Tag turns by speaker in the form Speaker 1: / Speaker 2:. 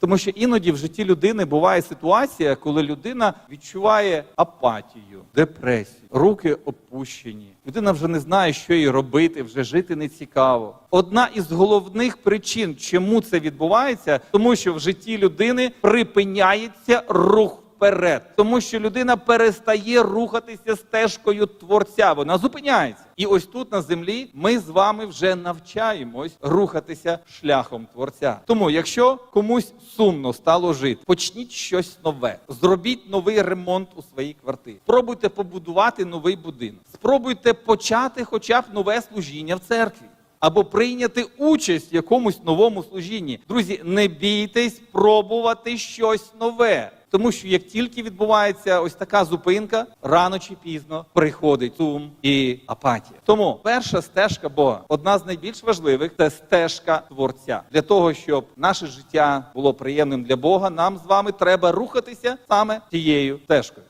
Speaker 1: Тому що іноді в житті людини буває ситуація, коли людина відчуває апатію, депресію, руки опущені. Людина вже не знає, що їй робити, вже жити не цікаво. Одна із головних причин, чому це відбувається, тому що в житті людини припиняється рух вперед, тому що людина перестає рухатися стежкою творця. Вона зупиняється. І ось тут на землі ми з вами вже навчаємось рухатися шляхом творця. Тому, якщо комусь сумно стало жити, почніть щось нове. Зробіть новий ремонт у своїй квартирі. Спробуйте побудувати новий будинок. Спробуйте почати хоча б нове служіння в церкві. Або прийняти участь в якомусь новому служінні. Друзі, не бійтесь пробувати щось нове. Тому що як тільки відбувається ось така зупинка, рано чи пізно приходить сум і апатія. Тому перша стежка Бога, одна з найбільш важливих, це стежка творця. Для того, щоб наше життя було приємним для Бога, нам з вами треба рухатися саме тією стежкою.